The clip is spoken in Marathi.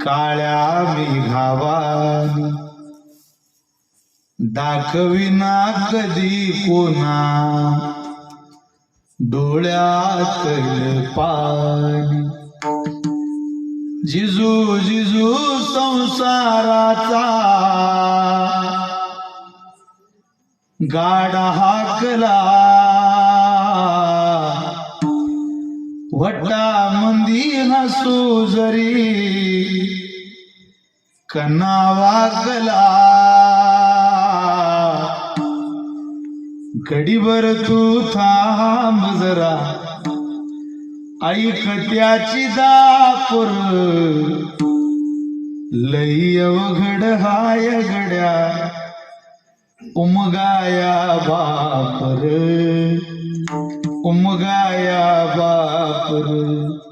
काळ्या मेघावानी दाखविना कधी कोणा डोळ्यात पाणी जिजू जिजू संसाराचा. गाडा हाकला. वट्टा मंदी हसू जरी. कना वागला गडीभर तू थांब जरा. ऐक त्याची दापूर. लई अवघड हाय गड्या. उमगाया बापर. उमगाया बापर